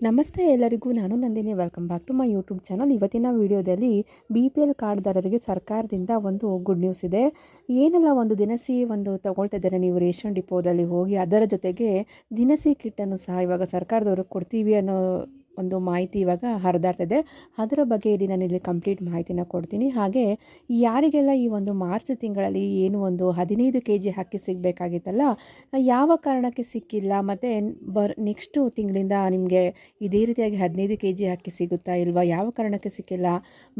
ನಮಸ್ತೆ ಎಲ್ಲರಿಗೂ, ನಾನು Nandini. Welcome back to my YouTube channel ಇವತ್ತಿನ ವಿಡಿಯೋದಲ್ಲಿ ಬಿ ಪಿ ಎಲ್ ಕಾರ್ಡ್ದಾರರಿಗೆ ಸರ್ಕಾರದಿಂದ ಒಂದು ಗುಡ್ ನ್ಯೂಸ್ ಇದೆ. ಏನೆಲ್ಲ ಒಂದು ದಿನಸಿ ಒಂದು ತಗೊಳ್ತಾ ನೀವು ರೇಷನ್ ಡಿಪೋದಲ್ಲಿ ಹೋಗಿ ಅದರ ಜೊತೆಗೆ ದಿನಸಿ ಕಿಟ್ಟನ್ನು ಸಹ ಇವಾಗ ಸರ್ಕಾರದವರು ಕೊಡ್ತೀವಿ ಅನ್ನೋ ಒಂದು ಮಾಹಿತಿ ಇವಾಗ ಹರಿದಾಡ್ತಿದೆ ಅದರ ಬಗ್ಗೆ ಇಲ್ಲಿ ನಾನು ಇಲ್ಲಿ ಕಂಪ್ಲೀಟ್ ಮಾಹಿತಿನ ಕೊಡ್ತೀನಿ. ಹಾಗೆ ಯಾರಿಗೆಲ್ಲ ಈ ಒಂದು ಮಾರ್ಚ್ ತಿಂಗಳಲ್ಲಿ ಏನು ಒಂದು ಹದಿನೈದು ಕೆ ಜಿ ಅಕ್ಕಿ ಸಿಗಬೇಕಾಗಿತ್ತಲ್ಲ, ಯಾವ ಕಾರಣಕ್ಕೆ ಸಿಕ್ಕಿಲ್ಲ? ಮತ್ತು ಬರ್ ನೆಕ್ಸ್ಟು ತಿಂಗಳಿಂದ ನಿಮಗೆ ಇದೇ ರೀತಿಯಾಗಿ ಹದಿನೈದು ಕೆ ಜಿ ಅಕ್ಕಿ ಸಿಗುತ್ತಾ ಇಲ್ವಾ? ಯಾವ ಕಾರಣಕ್ಕೆ ಸಿಕ್ಕಿಲ್ಲ?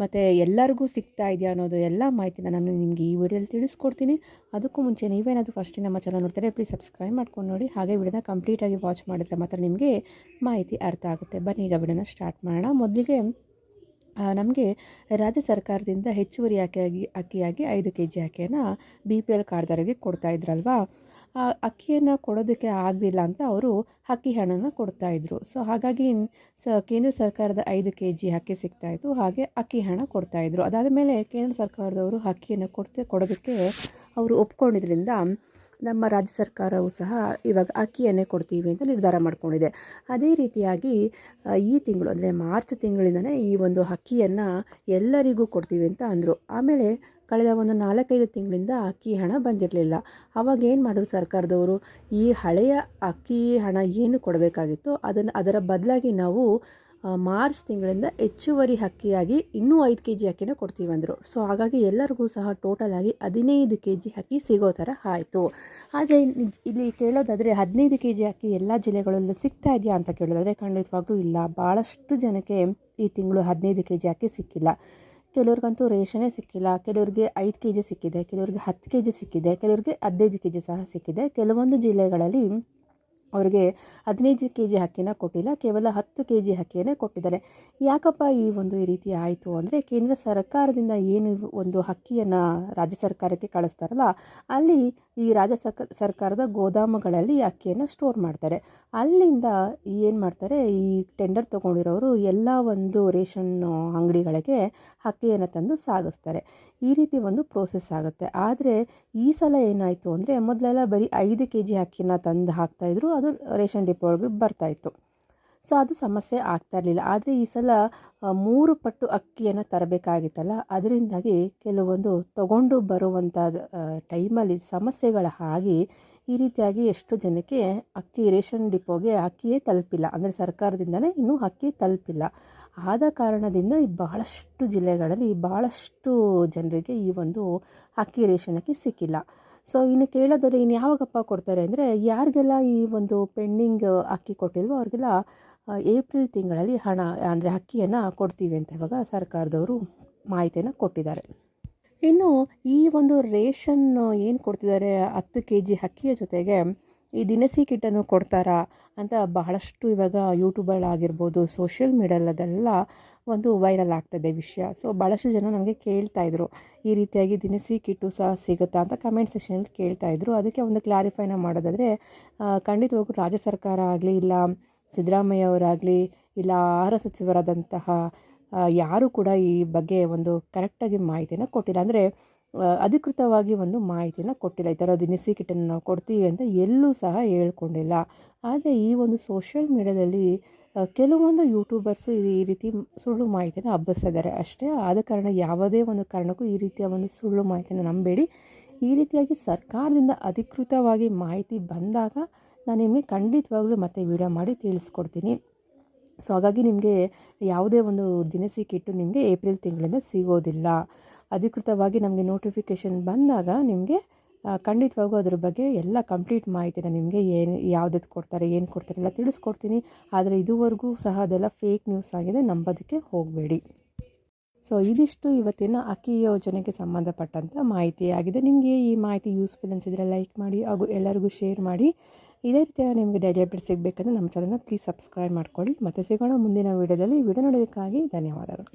ಮತ್ತು ಎಲ್ಲರಿಗೂ ಸಿಗ್ತಾ ಇದೆಯಾ ಅನ್ನೋದು ಎಲ್ಲ ಮಾಹಿತಿನ ನಾನು ನಿಮಗೆ ಈ ವಿಡಿಯೋದಲ್ಲಿ ತಿಳಿಸ್ಕೊಡ್ತೀನಿ. ಅದಕ್ಕೂ ಮುಂಚೆ ನೀವೇನಾದರೂ ಫಸ್ಟ್ ನಮ್ಮ ಚಾನಲ್ ನೋಡ್ತಾರೆ ಪ್ಲೀಸ್ ಸಬ್ಸ್ಕ್ರೈಬ್ ಮಾಡ್ಕೊಂಡು ನೋಡಿ. ಹಾಗೆ ವಿಡಿಯೋನ ಕಂಪ್ಲೀಟಾಗಿ ವಾಚ್ ಮಾಡಿದರೆ ಮಾತ್ರ ನಿಮಗೆ ಮಾಹಿತಿ ಅರ್ಥ ಆಗುತ್ತೆ. ಬನ್ನಿ ಈಗ ವಿಡಿಯೋನ ಸ್ಟಾರ್ಟ್ ಮಾಡೋಣ. ಮೊದಲಿಗೆ ನಮಗೆ ರಾಜ್ಯ ಸರ್ಕಾರದಿಂದ ಹೆಚ್ಚುವರಿ ಅಕ್ಕಿಯಾಗಿ ಅಕ್ಕಿಯಾಗಿ ಐದು ಕೆ ಜಿ ಅಕ್ಕಿಯನ್ನು ಬಿ ಪಿ ಎಲ್ ಕಾರ್ಡ್ದಾರಿಗೆ ಕೊಡ್ತಾ ಇದ್ರಲ್ವಾ? ಅಕ್ಕಿಯನ್ನು ಕೊಡೋದಕ್ಕೆ ಆಗಲಿಲ್ಲ ಅಂತ ಅವರು ಅಕ್ಕಿ ಹಣನ ಕೊಡ್ತಾಯಿದ್ರು ಸೊ ಹಾಗಾಗಿ ಸ, ಕೇಂದ್ರ ಸರ್ಕಾರದ ಐದು ಕೆ ಜಿ ಅಕ್ಕಿ ಸಿಗ್ತಾಯಿತ್ತು ಹಾಗೆ ಅಕ್ಕಿ ಹಣ ಕೊಡ್ತಾಯಿದ್ರು ಅದಾದ ಮೇಲೆ ಕೇಂದ್ರ ಸರ್ಕಾರದವರು ಅಕ್ಕಿಯನ್ನು ಕೊಡ್ತೆ, ಕೊಡೋದಕ್ಕೆ ಅವರು ಒಪ್ಕೊಂಡಿದ್ರಿಂದ ನಮ್ಮ ರಾಜ್ಯ ಸರ್ಕಾರವು ಸಹ ಇವಾಗ ಅಕ್ಕಿಯನ್ನೇ ಕೊಡ್ತೀವಿ ಅಂತ ನಿರ್ಧಾರ ಮಾಡಿಕೊಂಡಿದೆ. ಅದೇ ರೀತಿಯಾಗಿ ಈ ತಿಂಗಳು ಅಂದರೆ ಮಾರ್ಚ್ ತಿಂಗಳಿಂದನೇ ಈ ಒಂದು ಅಕ್ಕಿಯನ್ನು ಎಲ್ಲರಿಗೂ ಕೊಡ್ತೀವಿ ಅಂತ ಅಂದರು. ಆಮೇಲೆ ಕಳೆದ ಒಂದು ನಾಲ್ಕೈದು ತಿಂಗಳಿಂದ ಅಕ್ಕಿ ಹಣ ಬಂದಿರಲಿಲ್ಲ. ಅವಾಗ ಏನು ಮಾಡಿದ್ರು ಸರ್ಕಾರದವರು? ಈ ಹಳೆಯ ಅಕ್ಕಿ ಹಣ ಏನು ಕೊಡಬೇಕಾಗಿತ್ತು ಅದನ್ನು ಅದರ ಬದಲಾಗಿ ನಾವು ಮಾರ್ಚ್ ತಿಂಗಳಿಂದ ಹೆಚ್ಚುವರಿ ಅಕ್ಕಿಯಾಗಿ ಇನ್ನೂ ಐದು ಕೆ ಜಿ ಅಕ್ಕಿನ ಕೊಡ್ತೀವಿ ಅಂದರು. ಸೊ ಹಾಗಾಗಿ ಎಲ್ಲರಿಗೂ ಸಹ ಟೋಟಲ್ ಆಗಿ ಹದಿನೈದು ಕೆ ಜಿ ಅಕ್ಕಿ ಸಿಗೋ ಥರ ಆಯಿತು. ಆದರೆ ಇಲ್ಲಿ ಕೇಳೋದಾದರೆ ಹದಿನೈದು ಕೆ ಜಿ ಅಕ್ಕಿ ಎಲ್ಲ ಜಿಲ್ಲೆಗಳಲ್ಲೂ ಸಿಗ್ತಾ ಇದೆಯಾ ಅಂತ ಕೇಳೋದಾದರೆ ಖಂಡಿತವಾಗ್ಲೂ ಇಲ್ಲ. ಭಾಳಷ್ಟು ಜನಕ್ಕೆ ಈ ತಿಂಗಳು ಹದಿನೈದು ಕೆ ಜಿ ಅಕ್ಕಿ ಸಿಕ್ಕಿಲ್ಲ. ಕೆಲವ್ರಿಗಂತೂ ರೇಷನೇ ಸಿಕ್ಕಿಲ್ಲ. ಕೆಲವ್ರಿಗೆ ಐದು ಕೆ ಜಿ ಸಿಕ್ಕಿದೆ, ಕೆಲವ್ರಿಗೆ ಹತ್ತು ಕೆ ಜಿ ಸಿಕ್ಕಿದೆ, ಕೆಲವ್ರಿಗೆ ಹದಿನೈದು ಕೆ ಜಿ ಸಹ ಸಿಕ್ಕಿದೆ. ಕೆಲವೊಂದು ಜಿಲ್ಲೆಗಳಲ್ಲಿ ಅವರಿಗೆ ಹದಿನೈದು ಕೆ ಜಿ ಅಕ್ಕಿನ ಕೊಟ್ಟಿಲ್ಲ, ಕೇವಲ ಹತ್ತು ಕೆ ಜಿ ಅಕ್ಕಿಯನ್ನೇ ಕೊಟ್ಟಿದ್ದಾರೆ. ಯಾಕಪ್ಪ ಈ ಒಂದು ಈ ರೀತಿ ಆಯಿತು ಅಂದರೆ ಕೇಂದ್ರ ಸರ್ಕಾರದಿಂದ ಏನು ಒಂದು ಅಕ್ಕಿಯನ್ನು ರಾಜ್ಯ ಸರ್ಕಾರಕ್ಕೆ ಕಳಿಸ್ತಾರಲ್ಲ, ಅಲ್ಲಿ ಈ ರಾಜ್ಯ ಸರ್ಕ, ಸರ್ಕಾರದ ಗೋದಾಮುಗಳಲ್ಲಿ ಅಕ್ಕಿಯನ್ನು ಸ್ಟೋರ್ ಮಾಡ್ತಾರೆ. ಅಲ್ಲಿಂದ ಏನು ಮಾಡ್ತಾರೆ, ಈ ಟೆಂಡರ್ ತೊಗೊಂಡಿರೋರು ಎಲ್ಲ ಒಂದು ರೇಷನ್ ಅಂಗಡಿಗಳಿಗೆ ಅಕ್ಕಿಯನ್ನು ತಂದು ಸಾಗಿಸ್ತಾರೆ. ಈ ರೀತಿ ಒಂದು ಪ್ರೋಸೆಸ್ ಆಗುತ್ತೆ. ಆದರೆ ಈ ಸಲ ಏನಾಯಿತು ಅಂದರೆ ಮೊದಲೆಲ್ಲ ಬರೀ ಐದು ಕೆ ಜಿ ಅಕ್ಕಿನ ತಂದು ಹಾಕ್ತಾಯಿದ್ರು ಅದು ರೇಷನ್ ಡಿಪೋಗೆ ಬರ್ತಾಯಿತ್ತು. ಸೊ, ಅದು ಸಮಸ್ಯೆ ಆಗ್ತಾ ಇರಲಿಲ್ಲ. ಆದರೆ ಈ ಸಲ ಮೂರು ಪಟ್ಟು ಅಕ್ಕಿಯನ್ನು ತರಬೇಕಾಗಿತ್ತಲ್ಲ, ಅದರಿಂದಾಗಿ ಕೆಲವೊಂದು ತಗೊಂಡು ಬರುವಂಥ ಟೈಮಲ್ಲಿ ಸಮಸ್ಯೆಗಳ ಆಗಿ ಈ ರೀತಿಯಾಗಿ ಎಷ್ಟು ಜನಕ್ಕೆ ಅಕ್ಕಿ ರೇಷನ್ ಡಿಪೋಗೆ ಅಕ್ಕಿಯೇ ತಲುಪಿಲ್ಲ. ಅಂದರೆ ಸರ್ಕಾರದಿಂದಲೇ ಇನ್ನೂ ಅಕ್ಕಿ ತಲುಪಿಲ್ಲ. ಆದ ಕಾರಣದಿಂದ ಬಹಳಷ್ಟು ಜಿಲ್ಲೆಗಳಲ್ಲಿ ಬಹಳಷ್ಟು ಜನರಿಗೆ ಈ ಒಂದು ಅಕ್ಕಿ ರೇಷನ್ ಅಕ್ಕಿ ಸಿಕ್ಕಿಲ್ಲ. ಸೊ ಇನ್ನು ಕೇಳೋದಾದ್ರೆ ಇನ್ನು ಯಾವಾಗಪ್ಪ ಕೊಡ್ತಾರೆ ಅಂದರೆ ಯಾರಿಗೆಲ್ಲ ಈ ಒಂದು ಪೆಂಡಿಂಗ್ ಅಕ್ಕಿ ಕೊಟ್ಟಿಲ್ವೋ ಅವ್ರಿಗೆಲ್ಲ ಏಪ್ರಿಲ್ ತಿಂಗಳಲ್ಲಿ ಹಣ, ಅಂದರೆ ಅಕ್ಕಿಯನ್ನು ಕೊಡ್ತೀವಿ ಅಂತ ಇವಾಗ ಸರ್ಕಾರದವರು ಮಾಹಿತಿಯನ್ನು ಕೊಟ್ಟಿದ್ದಾರೆ. ಇನ್ನು ಈ ಒಂದು ರೇಷನ್ ಏನು ಕೊಡ್ತಿದ್ದಾರೆ ಹತ್ತು ಕೆ ಜಿ ಅಕ್ಕಿಯ ಜೊತೆಗೆ ಈ ದಿನಸಿ ಕಿಟ್ಟನ್ನು ಕೊಡ್ತಾರಾ ಅಂತ ಬಹಳಷ್ಟು ಇವಾಗ ಯೂಟ್ಯೂಬಲ್ಲಾಗಿರ್ಬೋದು ಸೋಷಿಯಲ್ ಮೀಡಿಯಾದಲ್ಲೆಲ್ಲ ಒಂದು ವೈರಲ್ ಆಗ್ತದೆ ವಿಷಯ. ಸೊ ಭಾಳಷ್ಟು ಜನ ನನಗೆ ಕೇಳ್ತಾಯಿದ್ರು ಈ ರೀತಿಯಾಗಿ ದಿನಸಿ ಕಿಟ್ಟು ಸಹ ಸಿಗುತ್ತಾ ಅಂತ ಕಮೆಂಟ್ ಸೆಷನಲ್ಲಿ ಕೇಳ್ತಾಯಿದ್ರು ಅದಕ್ಕೆ ಒಂದು ಕ್ಲಾರಿಫೈನ ಮಾಡೋದಾದರೆ ಖಂಡಿತವಾಗೂ ರಾಜ್ಯ ಸರ್ಕಾರ ಆಗಲಿ, ಇಲ್ಲ ಸಿದ್ದರಾಮಯ್ಯ ಅವರಾಗಲಿ ಇಲ್ಲ ಆಹಾರ ಸಚಿವರಾದಂತಹ ಯಾರೂ ಕೂಡ ಈ ಬಗ್ಗೆ ಒಂದು ಕರೆಕ್ಟಾಗಿ ಮಾಹಿತಿನ ಕೊಟ್ಟಿಲ್ಲ. ಅಂದರೆ ಅಧಿಕೃತವಾಗಿ ಒಂದು ಮಾಹಿತಿನ ಕೊಟ್ಟಿಲ್ಲ. ಈ ಥರ ದಿನಸಿ ಕಿಟ್ಟನ್ನು ನಾವು ಕೊಡ್ತೀವಿ ಅಂತ ಎಲ್ಲೂ ಸಹ ಹೇಳ್ಕೊಂಡಿಲ್ಲ. ಆದರೆ ಈ ಒಂದು ಸೋಷಿಯಲ್ ಮೀಡ್ಯಾದಲ್ಲಿ ಕೆಲವೊಂದು ಯೂಟ್ಯೂಬರ್ಸು ಈ ರೀತಿ ಸುಳ್ಳು ಮಾಹಿತಿನ ಹಬ್ಬಿಸ್ತಿದ್ದಾರೆ. ಅಷ್ಟೇ ಆದ ಕಾರಣ ಯಾವುದೇ ಒಂದು ಕಾರಣಕ್ಕೂ ಈ ರೀತಿಯ ಒಂದು ಸುಳ್ಳು ಮಾಹಿತಿನ ನಂಬೇಡಿ. ಈ ರೀತಿಯಾಗಿ ಸರ್ಕಾರದಿಂದ ಅಧಿಕೃತವಾಗಿ ಮಾಹಿತಿ ಬಂದಾಗ ನಾನು ನಿಮಗೆ ಖಂಡಿತವಾಗ್ಲೂ ಮತ್ತೆ ವಿಡಿಯೋ ಮಾಡಿ ತಿಳಿಸ್ಕೊಡ್ತೀನಿ. ಸೊ, ಹಾಗಾಗಿ ನಿಮಗೆ ಯಾವುದೇ ಒಂದು ದಿನಸಿ ಕಿಟ್ಟು ನಿಮಗೆ ಏಪ್ರಿಲ್ ತಿಂಗಳಿಂದ ಸಿಗೋದಿಲ್ಲ. ಅಧಿಕೃತವಾಗಿ ನಮಗೆ ನೋಟಿಫಿಕೇಷನ್ ಬಂದಾಗ ನಿಮಗೆ ಖಂಡಿತವಾಗೂ ಅದ್ರ ಬಗ್ಗೆ ಎಲ್ಲ ಕಂಪ್ಲೀಟ್ ಮಾಹಿತಿನ ನಿಮಗೆ ಏನು ಯಾವುದಕ್ಕೆ ಕೊಡ್ತಾರೆ, ಏನು ಕೊಡ್ತಾರೆ ಎಲ್ಲ ತಿಳಿಸ್ಕೊಡ್ತೀನಿ. ಆದರೆ ಇದುವರೆಗೂ ಸಹ ಅದೆಲ್ಲ ಫೇಕ್ ನ್ಯೂಸ್ ಆಗಿದೆ, ನಂಬೋದಕ್ಕೆ ಹೋಗಬೇಡಿ. ಸೊ ಇದಿಷ್ಟು ಇವತ್ತಿನ ಅಕ್ಕಿ ಯೋಜನೆಗೆ ಸಂಬಂಧಪಟ್ಟಂಥ ಮಾಹಿತಿ ಆಗಿದೆ ನಿಮಗೆ ಈ ಮಾಹಿತಿ ಯೂಸ್ಫುಲ್ ಅನಿಸಿದರೆ ಲೈಕ್ ಮಾಡಿ, ಹಾಗೂ ಎಲ್ಲರಿಗೂ ಶೇರ್ ಮಾಡಿ. ಇದೇ ರೀತಿಯ ನಿಮಗೆ ಡೈಲಿ ಅಪ್ಡೇಟ್ ಸಿಗಬೇಕಂದ್ರೆ ನಮ್ಮ ಚಾನಲ್ನ ಪ್ಲೀಸ್ ಸಬ್ಸ್ಕ್ರೈಬ್ ಮಾಡ್ಕೊಳ್ಳಿ. ಮತ್ತು ಸಿಗೋಣ ಮುಂದಿನ ವೀಡಿಯೋದಲ್ಲಿ ವಿಡಿಯೋ ನೋಡೋದಕ್ಕಾಗಿ ಧನ್ಯವಾದಗಳು.